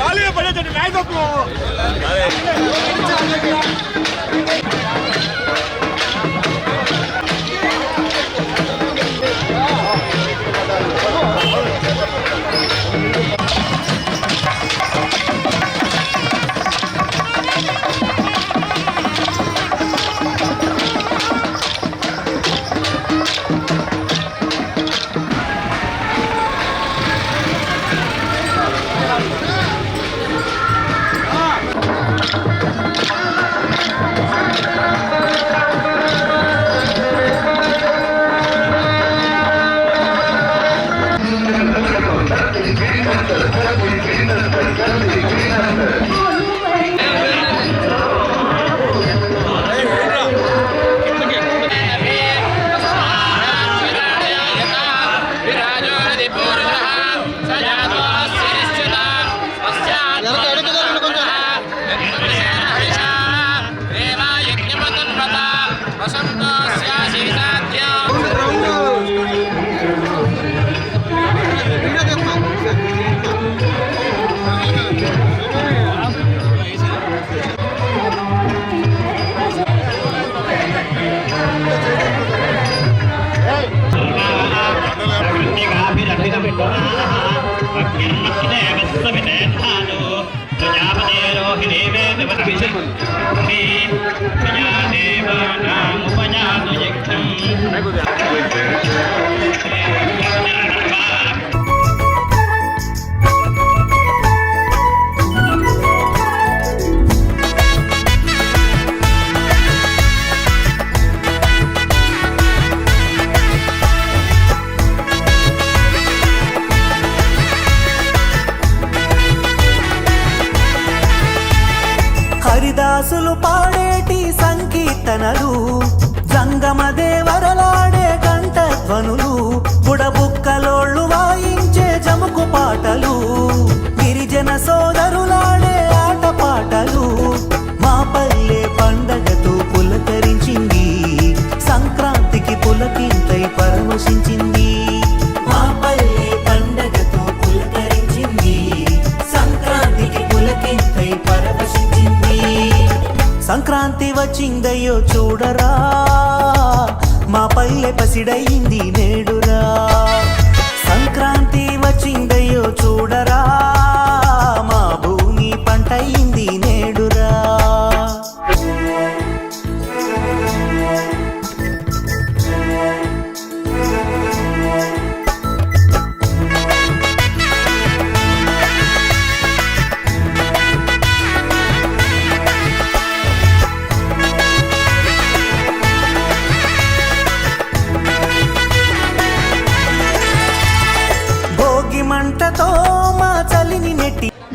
லாலியை பண்ண சொல்லி மேய்தப்போ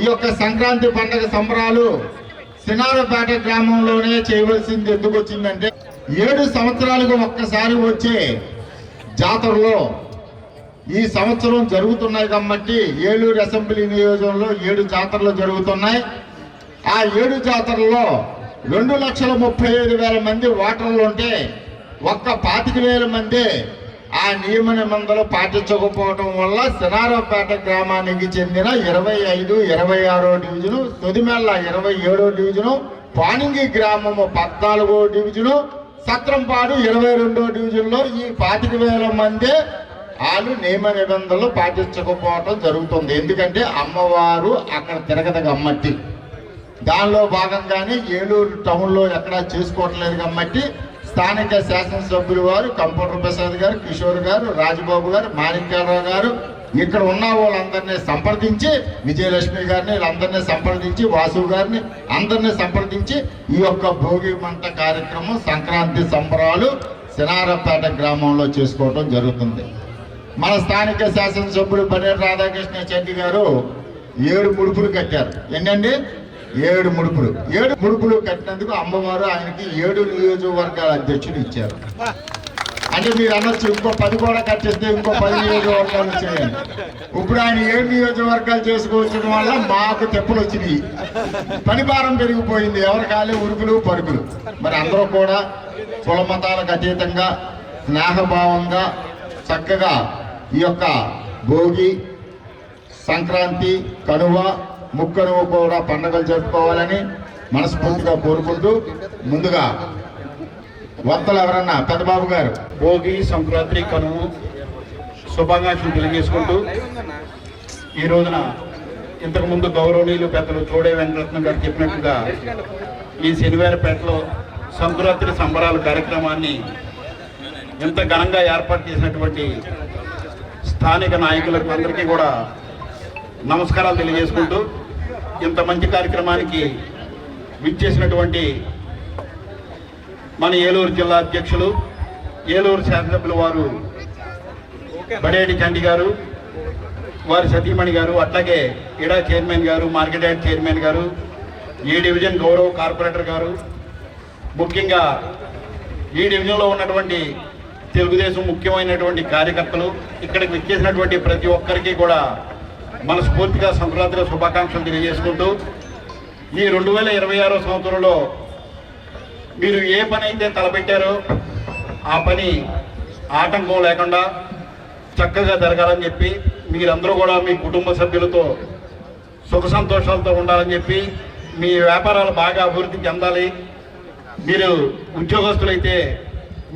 యొక్క సంక్రాంతి పండుగ సంబరాలు సినారపేట గ్రామంలోనే చేయవలసింది ఎందుకు వచ్చిందంటే ఏడు సంవత్సరాలకు ఒక్కసారి వచ్చే జాతరలో ఈ సంవత్సరం జరుగుతున్నాయి కాబట్టి ఏలూరు అసెంబ్లీ నియోజకంలో ఏడు జాతరలు జరుగుతున్నాయి. ఆ ఏడు జాతరలో రెండు లక్షల ముప్పై ఐదు వేల మంది ఓటర్లు ఉంటే ఒక్క పాతిక వేల మంది ఆ నియమ నిబంధనలు పాటించకపోవడం వల్ల సినారోపేట గ్రామానికి చెందిన ఇరవై ఐదు ఇరవై ఆరో డివిజను తొదిమెల్ల ఇరవై ఏడో డివిజను పానింగి గ్రామము పద్నాలుగో డివిజను సత్రంపాడు ఇరవై రెండో డివిజన్లో ఈ పాతిక వేల మంది వాళ్ళు నియమ నిబంధనలు పాటించకపోవటం జరుగుతుంది. ఎందుకంటే అమ్మవారు అక్కడ తిరగదు కమ్మట్టి దానిలో భాగంగానే ఏలూరు టౌన్లో ఎక్కడా చేసుకోవట్లేదు కమ్మట్టి స్థానిక శాసనసభ్యులు వారు కంప్యూటర్ ప్రసాద్ గారు కిషోర్ గారు రాజబాబు గారు మాణిక్యాలరావు గారు ఇక్కడ ఉన్న వాళ్ళందరినీ సంప్రదించి విజయలక్ష్మి గారిని వీళ్ళందరినీ సంప్రదించి వాసు గారిని అందరినీ సంప్రదించి ఈ యొక్క భోగి మంట కార్యక్రమం సంక్రాంతి సంబరాలు సినారపేట గ్రామంలో చేసుకోవడం జరుగుతుంది. మన స్థానిక శాసనసభ్యుడు బనేరు రాధాకృష్ణ చెడ్డి గారు ఏడు ముడుపులు కట్టారు. ఎన్నండి? ఏడు ముడుపులు. ఏడు ముడుపులు కట్టినందుకు అమ్మవారు ఆయనకి ఏడు నియోజకవర్గాల అధ్యక్షుడు ఇచ్చారు. అంటే మీరు అనొచ్చు ఇంకో పది కూడా కట్టేస్తే ఇంకో పది నియోజకవర్గాలు చేయండి ఇప్పుడు ఆయన ఏడు నియోజకవర్గాలు చేసుకోవచ్చడం వల్ల మాకు తెప్పులు వచ్చినాయి. పని భారం పెరిగిపోయింది. ఎవరు కాలే ఉరుకులు పరుగులు మరి అందరూ కూడా కుల మతాలకు అతీతంగా స్నేహభావంగా చక్కగా ఈ యొక్క భోగి సంక్రాంతి కనువ ముక్కను కూడా పండుగలు జరుపుకోవాలని మనస్ఫూర్తిగా కోరుకుంటూ ముందుగా వత్తలు ఎవరన్నా పెద్దబాబు గారు. భోగి సంక్రాంతి కనుము శుభాకాంక్షలు తెలియజేసుకుంటూ ఈ రోజున ఇంతకుముందు గౌరవనీయులు పెద్దలు చోడే వెంకటరత్నం గారు చెప్పినట్టుగా ఈ శనివారపేటలో సంక్రాంతి సంబరాల కార్యక్రమాన్ని ఇంత ఘనంగా ఏర్పాటు చేసినటువంటి స్థానిక నాయకులకు అందరికీ కూడా నమస్కారాలు తెలియజేసుకుంటూ ఇంత మంచి కార్యక్రమానికి విచ్చేసినటువంటి మన ఏలూరు జిల్లా అధ్యక్షులు ఏలూరు శాసనసభ్యుల వారు బడేటి చండి గారు వారి సతీమణి గారు అట్లాగే ఇడా చైర్మన్ గారు మార్కెట్ యార్డ్ చైర్మన్ గారు ఈ డివిజన్ గౌరవ కార్పొరేటర్ గారు ముఖ్యంగా ఈ డివిజన్లో ఉన్నటువంటి తెలుగుదేశం ముఖ్యమైనటువంటి కార్యకర్తలు ఇక్కడికి విచ్చేసినటువంటి ప్రతి ఒక్కరికి కూడా మనస్ఫూర్తిగా సంక్రాంతిలో శుభాకాంక్షలు తెలియజేసుకుంటూ ఈ రెండు వేల ఇరవై ఆరో సంవత్సరంలో మీరు ఏ పని అయితే తలపెట్టారో ఆ పని ఆటంకం లేకుండా చక్కగా జరగాలని చెప్పి మీరందరూ కూడా మీ కుటుంబ సభ్యులతో సుఖ సంతోషాలతో ఉండాలని చెప్పి మీ వ్యాపారాలు బాగా అభివృద్ధి చెందాలి. మీరు ఉద్యోగస్తులైతే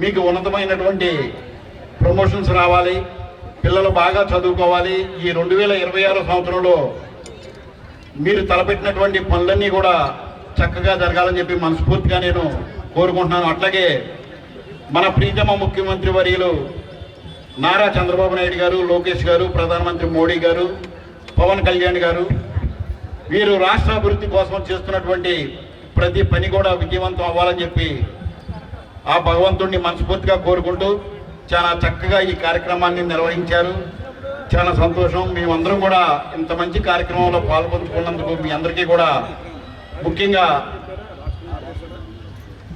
మీకు ఉన్నతమైనటువంటి ప్రమోషన్స్ రావాలి. పిల్లలు బాగా చదువుకోవాలి. ఈ రెండు వేల ఇరవై ఆరో సంవత్సరంలో మీరు తలపెట్టినటువంటి పనులన్నీ కూడా చక్కగా జరగాలని చెప్పి మనస్ఫూర్తిగా నేను కోరుకుంటున్నాను. అట్లాగే మన ప్రీతమ ముఖ్యమంత్రి వర్యులు నారా చంద్రబాబు నాయుడు గారు లోకేష్ గారు ప్రధానమంత్రి మోడీ గారు పవన్ కళ్యాణ్ గారు వీరు రాష్ట్ర అభివృద్ధి కోసం చేస్తున్నటువంటి ప్రతి పని కూడా విజయవంతం అవ్వాలని చెప్పి ఆ భగవంతుణ్ణి మనస్ఫూర్తిగా కోరుకుంటూ చాలా చక్కగా ఈ కార్యక్రమాన్ని నిర్వహించారు. చాలా సంతోషం. మేమందరం కూడా ఇంత మంచి కార్యక్రమంలో పాల్పంచుకున్నందుకు మీ అందరికీ కూడా ముఖ్యంగా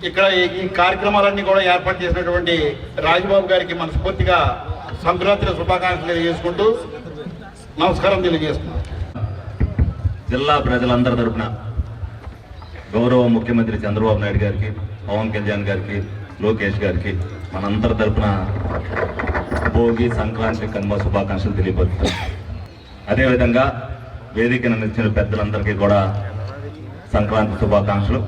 ఇక్కడ ఈ- కార్యక్రమాలన్నీ కూడా ఏర్పాటు చేసినటువంటి రాజబాబు గారికి మనస్ఫూర్తిగా సంక్రాంతి శుభాకాంక్షలు తెలియజేసుకుంటూ నమస్కారం తెలియజేస్తున్నాను జిల్లా ప్రజలందరి తరఫున గౌరవ ముఖ్యమంత్రి చంద్రబాబు నాయుడు గారికి పవన్ కళ్యాణ్ గారికి లోకేష్ గారికి మనందరి తరపున భోగి సంక్రాంతి కనుమ శుభాకాంక్షలు తెలియపరుస్తాం. అదేవిధంగా వేదికను నిలిచిన పెద్దలందరికీ కూడా సంక్రాంతి శుభాకాంక్షలు.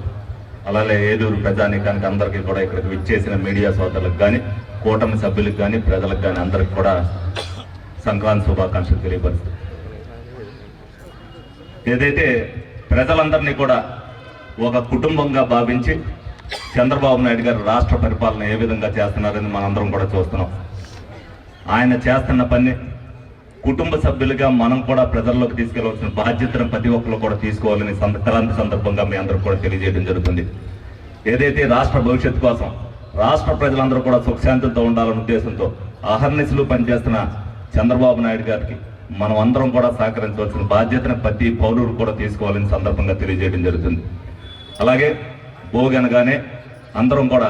అలాగే ఏలూరు ప్రజానీకానికి అందరికీ కూడా ఇక్కడికి విచ్చేసిన మీడియా సోదరులకు కానీ కూటమి సభ్యులకు కానీ ప్రజలకు కానీ అందరికి కూడా సంక్రాంతి శుభాకాంక్షలు తెలియపరుస్తాం. ఏదైతే ప్రజలందరినీ కూడా ఒక కుటుంబంగా భావించి చంద్రబాబు నాయుడు గారు రాష్ట్ర పరిపాలన ఏ విధంగా చేస్తున్నారని మనందరం కూడా చూస్తున్నాం. ఆయన చేస్తున్న పని కుటుంబ సభ్యులుగా మనం కూడా ప్రజల్లోకి తీసుకెళ్ళవలసిన బాధ్యతను ప్రతి ఒక్కరు కూడా తీసుకోవాలని సంక్రాంతి సందర్భంగా మీ అందరూ కూడా తెలియజేయడం జరుగుతుంది. ఏదైతే రాష్ట్ర భవిష్యత్తు కోసం రాష్ట్ర ప్రజలందరూ కూడా సుఖశాంతులతో ఉండాలనే ఉద్దేశంతో అహర్నిశలు పనిచేస్తున్న చంద్రబాబు నాయుడు గారికి మనం అందరం కూడా సహకరించవలసిన బాధ్యతను ప్రతి పౌరుడు కూడా తీసుకోవాలని సందర్భంగా తెలియజేయడం జరుగుతుంది. అలాగే భోగి అనగానే అందరం కూడా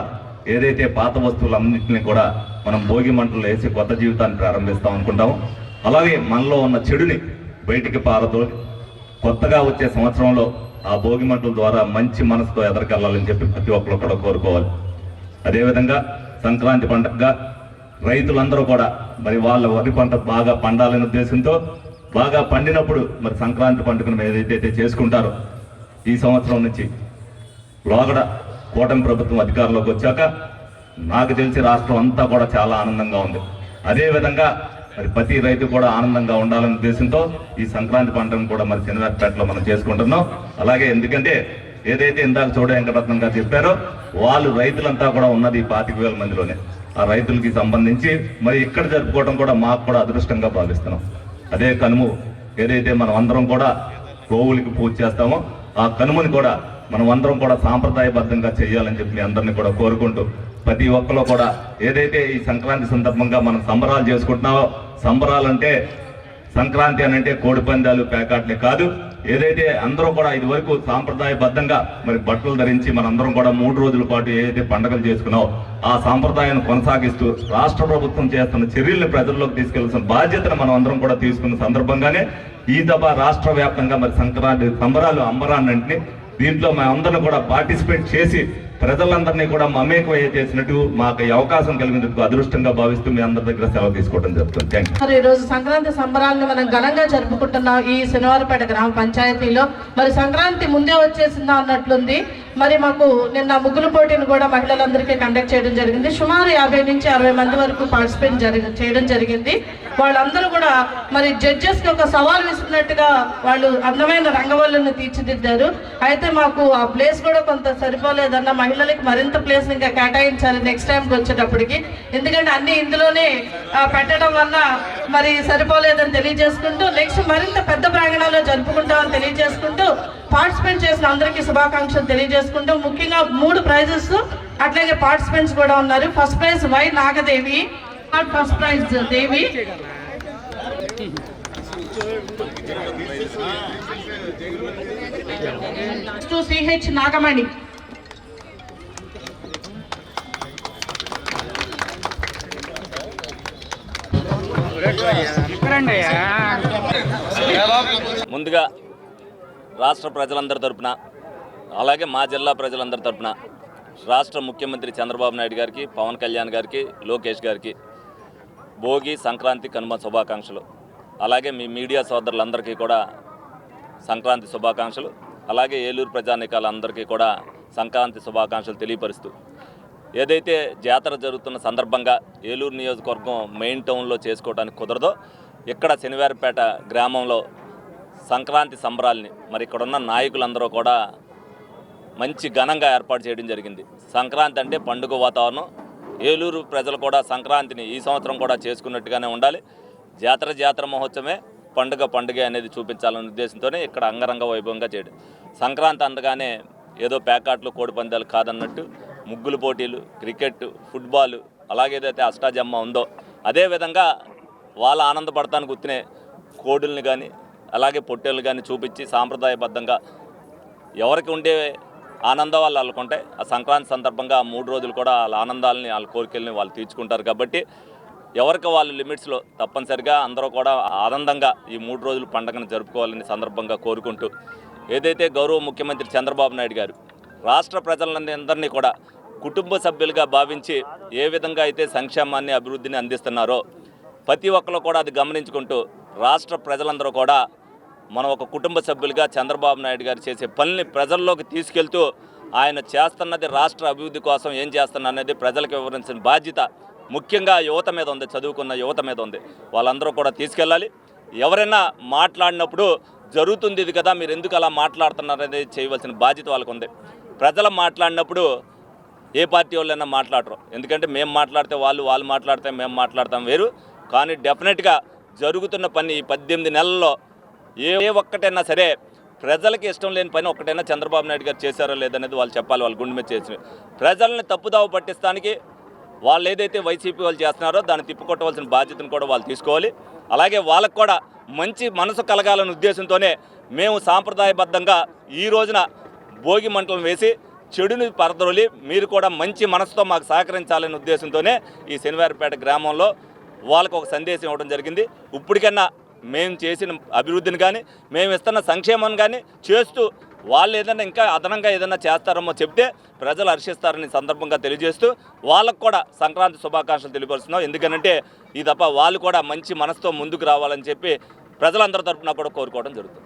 ఏదైతే పాత వస్తువులన్నింటినీ కూడా మనం భోగి మంటలు వేసి కొత్త జీవితాన్ని ప్రారంభిస్తాం అనుకుంటాము. అలాగే మనలో ఉన్న చెడుని బయటికి పారతో కొత్తగా వచ్చే సంవత్సరంలో ఆ భోగి మంటల ద్వారా మంచి మనసుతో ఎదరికెళ్ళాలని చెప్పి ప్రతి ఒక్కరు కూడా కోరుకోవాలి. అదేవిధంగా సంక్రాంతి పండుగగా రైతులందరూ కూడా మరి వాళ్ళ వరి పంట బాగా పండాలనే ఉద్దేశంతో బాగా పండినప్పుడు మరి సంక్రాంతి పండుగను ఏదైతే చేసుకుంటారో ఈ సంవత్సరం నుంచి లోగడ కూటమి ప్రభుత్వం అధికారంలోకి వచ్చాక నాకు తెలిసి రాష్ట్రం అంతా కూడా చాలా ఆనందంగా ఉంది. అదేవిధంగా మరి ప్రతి రైతు కూడా ఆనందంగా ఉండాలనే ఉద్దేశంతో ఈ సంక్రాంతి పంటను కూడా మరి చిన్నపేటలో మనం చేసుకుంటున్నాం. అలాగే ఎందుకంటే ఏదైతే ఇందాక చూడ వెంకటరత్నం గారు చెప్పారో వాళ్ళు రైతులంతా కూడా ఉన్నది ఈ పాతిక వేల మందిలోనే. ఆ రైతులకి సంబంధించి మరి ఇక్కడ జరుపుకోవడం కూడా మాకు కూడా అదృష్టంగా భావిస్తున్నాం. అదే కనుము ఏదైతే మనం అందరం కూడా గోవులకి పూజ చేస్తామో ఆ కనుమని కూడా మనం అందరం కూడా సాంప్రదాయబద్ధంగా చేయాలని చెప్పి మీ అందరినీ కూడా కోరుకుంటూ ప్రతి ఒక్కరు కూడా ఏదైతే ఈ సంక్రాంతి సందర్భంగా మనం సంబరాలు చేసుకుంటున్నామో సంబరాలంటే సంక్రాంతి అని అంటే కోడి పందాలు పేకాట్లే కాదు. ఏదైతే అందరూ కూడా ఇది వరకు సాంప్రదాయబద్ధంగా మరి బట్టలు ధరించి మనందరం కూడా మూడు రోజుల పాటు ఏదైతే పండుగలు చేసుకున్నామో ఆ సాంప్రదాయాన్ని కొనసాగిస్తూ రాష్ట్ర ప్రభుత్వం చేస్తున్న చర్యల్ని ప్రజల్లోకి తీసుకెళ్ళాల్సిన బాధ్యతను మనం అందరం కూడా తీసుకున్న సందర్భంగానే ఈ దఫా రాష్ట్ర వ్యాప్తంగా మరి సంక్రాంతి సంబరాలు అంబరాన్నింటినీ దీంట్లో మేము అందరం కూడా పార్టిసిపేట్ చేసి ప్రజలందరినీ కూడా మమేకమయ్యే చేసినట్టు మాకు ఈ అవకాశం కలిగినందుకు అదృష్టంగా భావిస్తూ మీ అందరి దగ్గర సెలవు తీసుకోవడం జరుగుతుంది. మరి ఈ రోజు సంక్రాంతి సంబరాలను మనం ఘనంగా జరుపుకుంటున్నాం ఈ శనివారపేట గ్రామ పంచాయతీలో. మరి సంక్రాంతి ముందే వచ్చేసిందా అన్నట్లుంది. మరి మాకు నిన్న ముగ్గులు పోటీని కూడా మహిళలందరికీ కండక్ట్ చేయడం జరిగింది. సుమారు యాభై నుంచి అరవై మంది వరకు పార్టిసిపేట్ జరిగి చేయడం జరిగింది. వాళ్ళందరూ కూడా మరి జడ్జెస్కి ఒక సవాల్ విసిరినట్టుగా వాళ్ళు అందమైన రంగవల్లుని తీర్చిదిద్దారు. అయితే మాకు ఆ ప్లేస్ కూడా కొంత సరిపోలేదన్న మహిళలకు మరింత ప్లేస్ ఇంకా కేటాయించాలి నెక్స్ట్ టైంకి వచ్చేటప్పటికి. ఎందుకంటే అన్ని ఇందులోనే పెట్టడం వల్ల మరి సరిపోలేదని తెలియజేసుకుంటూ నెక్స్ట్ మరింత పెద్ద ప్రాంగణంలో జరుపుకుంటామని తెలియజేసుకుంటూ పార్టిసిపేట్ చేసిన అందరికీ శుభాకాంక్షలు తెలియజేసుకుంటూ ముఖ్యంగా మూడు ప్రైజెస్ అట్లాగే పార్టిసిపెంట్స్ కూడా ఉన్నారు. First prize Y Nagadevi first prize Devi. Two CH Nagamani. ముందుగా రాష్ట్ర ప్రజలందరి తరపున అలాగే మా జిల్లా ప్రజలందరి తరపున రాష్ట్ర ముఖ్యమంత్రి చంద్రబాబు నాయుడు గారికి పవన్ కళ్యాణ్ గారికి లోకేష్ గారికి భోగి సంక్రాంతి కనుమ శుభాకాంక్షలు. అలాగే మీ మీడియా సోదరులందరికీ కూడా సంక్రాంతి శుభాకాంక్షలు. అలాగే ఏలూరు ప్రజానికాలందరికీ కూడా సంక్రాంతి శుభాకాంక్షలు తెలియపరుస్తూ ఏదైతే జాతర జరుగుతున్న సందర్భంగా ఏలూరు నియోజకవర్గం మెయిన్ టౌన్లో చేసుకోవడానికి కుదరదో ఇక్కడ శనివారపేట గ్రామంలో సంక్రాంతి సంబరాల్ని మరి ఇక్కడున్న నాయకులందరూ కూడా మంచి ఘనంగా ఏర్పాటు చేయడం జరిగింది. సంక్రాంతి అంటే పండుగ వాతావరణం. ఏలూరు ప్రజలు కూడా సంక్రాంతిని ఈ సంవత్సరం కూడా చేసుకున్నట్టుగానే ఉండాలి. జాతర జాతర మహోత్సవమే పండుగ పండుగ అనేది చూపించాలనే ఉద్దేశంతోనే ఇక్కడ అంగరంగ వైభవంగా చేయడం. సంక్రాంతి అందగానే ఏదో ప్యాకాట్లు కోడి పందాలు కాదన్నట్టు ముగ్గులు పోటీలు క్రికెట్ ఫుట్బాల్ అలాగే ఏదైతే అష్టాజమ్మ ఉందో అదేవిధంగా వాళ్ళ ఆనందపడటానికి గుర్తునే కోడుల్ని కానీ అలాగే పొట్టేళ్ళు కానీ చూపించి సాంప్రదాయబద్ధంగా ఎవరికి ఉండే ఆనందం వాళ్ళు వాళ్ళకుంటే ఆ సంక్రాంతి సందర్భంగా ఆ మూడు రోజులు కూడా వాళ్ళ ఆనందాలని వాళ్ళ కోరికల్ని వాళ్ళు తీర్చుకుంటారు కాబట్టి ఎవరికి వాళ్ళ లిమిట్స్లో తప్పనిసరిగా అందరూ కూడా ఆనందంగా ఈ మూడు రోజులు పండుగను జరుపుకోవాలని సందర్భంగా కోరుకుంటూ ఏదైతే గౌరవ ముఖ్యమంత్రి చంద్రబాబు నాయుడు గారు రాష్ట్ర ప్రజలందరినీ కూడా కుటుంబ సభ్యులుగా భావించి ఏ విధంగా అయితే సంక్షేమాన్ని అభివృద్ధిని అందిస్తున్నారో ప్రతి ఒక్కరు కూడా అది గమనించుకుంటూ రాష్ట్ర ప్రజలందరూ కూడా మనం ఒక కుటుంబ సభ్యులుగా చంద్రబాబు నాయుడు గారు చేసే పనిని ప్రజల్లోకి తీసుకెళ్తూ ఆయన చేస్తున్నది రాష్ట్ర అభివృద్ధి కోసం ఏం చేస్తున్నా అనేది ప్రజలకు వివరించిన బాధ్యత ముఖ్యంగా యువత మీద ఉంది చదువుకున్న యువత మీద ఉంది. వాళ్ళందరూ కూడా తీసుకెళ్ళాలి. ఎవరైనా మాట్లాడినప్పుడు జరుగుతుంది ఇది కదా మీరు ఎందుకు అలా మాట్లాడుతున్నారు అనేది చేయవలసిన బాధ్యత వాళ్ళకు ఉంది. ప్రజలు మాట్లాడినప్పుడు ఏ పార్టీ వాళ్ళైనా మాట్లాడరు. ఎందుకంటే మేము మాట్లాడితే వాళ్ళు వాళ్ళు మాట్లాడితే మేము మాట్లాడతాం వేరు. కానీ డెఫినెట్గా జరుగుతున్న పని ఈ పద్దెనిమిది నెలల్లో ఏ ఒక్కటైనా సరే ప్రజలకి ఇష్టం లేని పని ఒక్కటైనా చంద్రబాబు నాయుడు గారు చేశారో లేదనేది వాళ్ళు చెప్పాలి వాళ్ళు గుండె మీద చేసిన ప్రజల్ని తప్పుదావ పట్టిస్తానికి వాళ్ళు ఏదైతే వైసీపీ వాళ్ళు చేస్తున్నారో దాన్ని తిప్పుకొట్టవలసిన బాధ్యతను కూడా వాళ్ళు తీసుకోవాలి. అలాగే వాళ్ళకు కూడా మంచి మనసు కలగాలనే ఉద్దేశంతోనే మేము సాంప్రదాయబద్ధంగా ఈ రోజున భోగి మంటలను వేసి చెడుని పరదొలి మీరు కూడా మంచి మనసుతో మాకు సహకరించాలనే ఉద్దేశంతోనే ఈ శనివారపేట గ్రామంలో వాళ్ళకు ఒక సందేశం ఇవ్వడం జరిగింది. ఇప్పటికన్నా మేము చేసిన అభివృద్ధిని కానీ మేము ఇస్తున్న సంక్షేమం కానీ చేస్తూ వాళ్ళు ఏదైనా ఇంకా అదనంగా ఏదైనా చేస్తారేమో చెప్తే ప్రజలు హర్షిస్తారని సందర్భంగా తెలియజేస్తూ వాళ్ళకు కూడా సంక్రాంతి శుభాకాంక్షలు తెలియపరుస్తున్నాం. ఎందుకంటే ఈ తప్ప వాళ్ళు కూడా మంచి మనసుతో ముందుకు రావాలని చెప్పి ప్రజలందరి తరఫున కూడా కోరుకోవడం జరుగుతుంది.